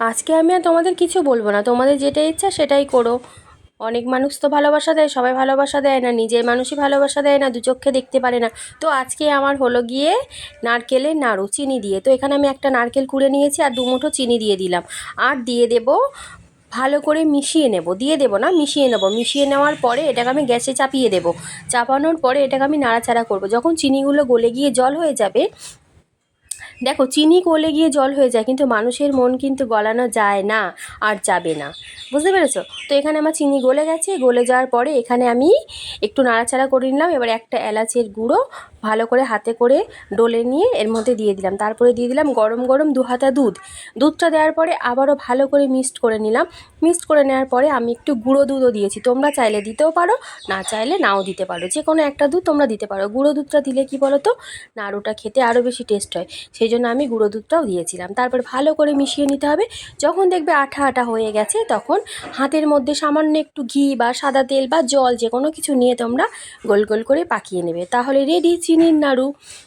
আজকে আমি আর তোমাদের কিছু বলব না। তোমাদের যেটা ইচ্ছা সেটাই করো। অনেক মানুষ তো ভালোবাসা দেয়, সবাই ভালোবাসা দেয় না, নিজের মানুষই ভালোবাসা দেয় না, দু চোখে দেখতে পারে না। তো আজকে আমার হলো গিয়ে নারকেলের নাড়ু, চিনি দিয়ে। তো এখানে আমি একটা নারকেল কুড়ে নিয়েছি আর দু মুঠো চিনি দিয়ে দিলাম। আর দিয়ে দেবো, ভালো করে মিশিয়ে নেব। দিয়ে দেবো না, মিশিয়ে নেব। মিশিয়ে নেওয়ার পরে এটাকে আমি গ্যাসে চাপিয়ে দেবো। চাপানোর পরে এটাকে আমি নাড়াচাড়া করব। যখন চিনিগুলো গলে গিয়ে জল হয়ে যাবে দেখো, চিনি গলে গিয়ে জল হয়ে যায়, কিন্তু মানুষের মন কিন্তু গলানো যায় না, আর যাবে না। বুঝতে পেরেছ? তো এখানে আমার চিনি গলে গেছে, গলে যাওয়ার পরে এখানে আমি একটু নাড়াচাড়া করে নিলাম। এবার একটা এলাচের গুঁড়ো ভালো করে হাতে করে ডলে নিয়ে এর মধ্যে দিয়ে দিলাম। তারপরে দিয়ে দিলাম গরম গরম দু হাতা দুধ। দুধটা দেওয়ার পরে আবারও ভালো করে মিক্সড করে নিলাম। মিক্সড করে নেওয়ার পরে আমি একটু গুঁড়ো দুধও দিয়েছি। তোমরা চাইলে দিতেও পারো, না চাইলে নাও দিতে পারো। যে কোনো একটা দুধ তোমরা দিতে পারো। গুঁড়ো দুধটা দিলে কি বলো তো, নাড়ুটা খেতে আরও বেশি টেস্ট হয়। সেই জন্য আমি গুঁড়ো দুধটাও দিয়েছিলাম। তারপর ভালো করে মিশিয়ে নিতে হবে। যখন দেখবে আঠা আঠা হয়ে গেছে, তখন হাতের মধ্যে সামান্য একটু ঘি বা সাদা তেল বা জল যে কোনো কিছু নিয়ে তোমরা গোল গোল করে পাকিয়ে নেবে। তাহলে রেডি চিনির নাড়ু।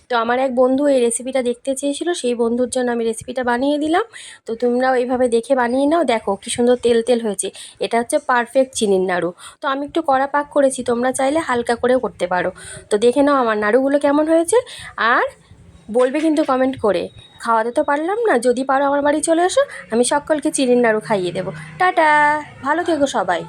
তো আমার এক বন্ধু এই রেসিপিটা দেখতে চেয়েছিল, সেই বন্ধুর জন্য আমি রেসিপিটা বানিয়ে দিলাম। তো তোমরাও এইভাবে দেখে বানিয়ে নাও। দেখো কি সুন্দর তেল তেল হয়েছে। এটা হচ্ছে পারফেক্ট চিনির নাড়ু। তো আমি একটু কড়া পাক করেছি, তোমরা চাইলে হালকা করেও করতে পারো। তো দেখে নাও আমার নাড়ুগুলো কেমন হয়েছে। আর বলবে কিন্তু কমেন্ট করে। খাওয়াতে তো পারলাম না। যদি পারো আমার বাড়ি চলে এসো, আমি সকলকে চিনির নাড়ু খাইয়ে দেবো। টাটা! ভালো থেকো সবাই।